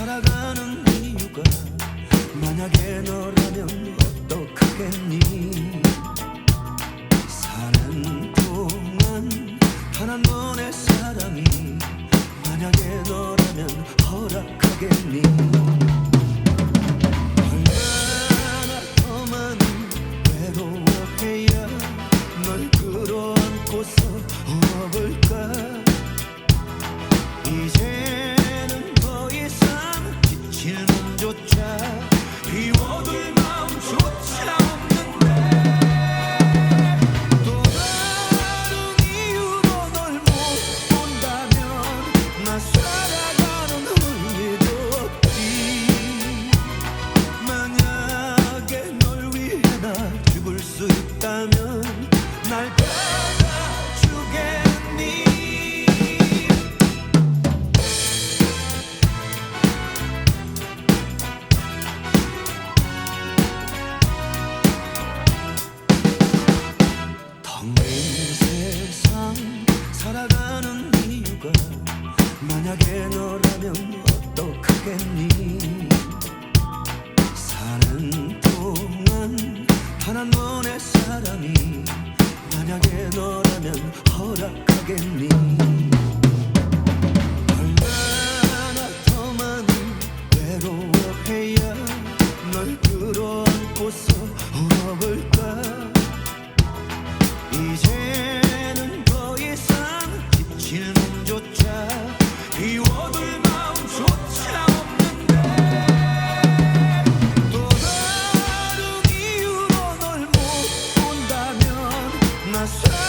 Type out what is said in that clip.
살아가는 이유가 만약에 너라면 어떡하겠니? 사는 동안 단 한 번의 사랑이 만약에 너라면 허락하겠니? 조차 만약에 너라면 어떡하겠니? 사는 동안 번의 사랑이 만약에 너라면 허락하겠니 myself